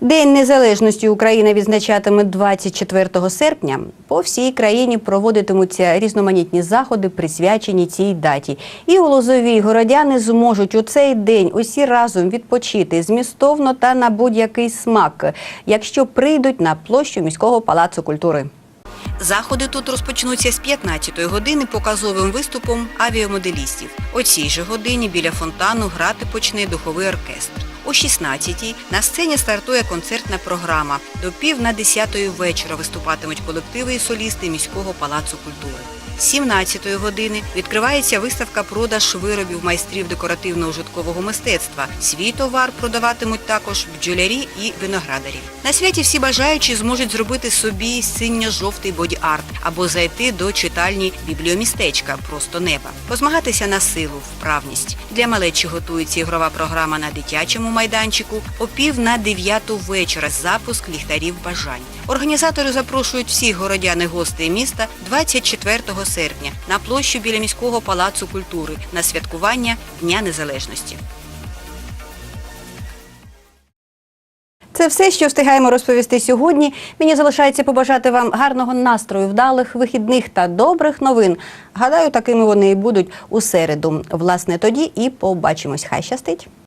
День незалежності України відзначатиме 24 серпня. По всій країні проводитимуться різноманітні заходи, присвячені цій даті. І у Лозовій городяни зможуть у цей день усі разом відпочити змістовно та на будь-який смак, якщо прийдуть на площу міського палацу культури. Заходи тут розпочнуться з 15-ї години показовим виступом авіамоделістів. О цій же годині біля фонтану грати почне духовий оркестр. О 16-й на сцені стартує концертна програма. До пів на 10-ї вечора виступатимуть колективи і солісти міського палацу культури. З 17-ї години відкривається виставка продаж виробів майстрів декоративно-ужиткового мистецтва. Свій товар продаватимуть також бджолярі і виноградарі. На святі всі бажаючі зможуть зробити собі синьо-жовтий боді-арт або зайти до читальні бібліомістечка просто неба, позмагатися на силу, вправність. Для малечі готується ігрова програма на дитячому майданчику. О пів на дев'яту вечора запуск ліхтарів бажань. Організатори запрошують всіх городян і гостей міста 24 серпня на площу біля міського палацу культури на святкування Дня Незалежності. Це все, що встигаємо розповісти сьогодні. Мені залишається побажати вам гарного настрою, вдалих вихідних та добрих новин. Гадаю, такими вони і будуть у середу. Власне, тоді і побачимось. Хай щастить!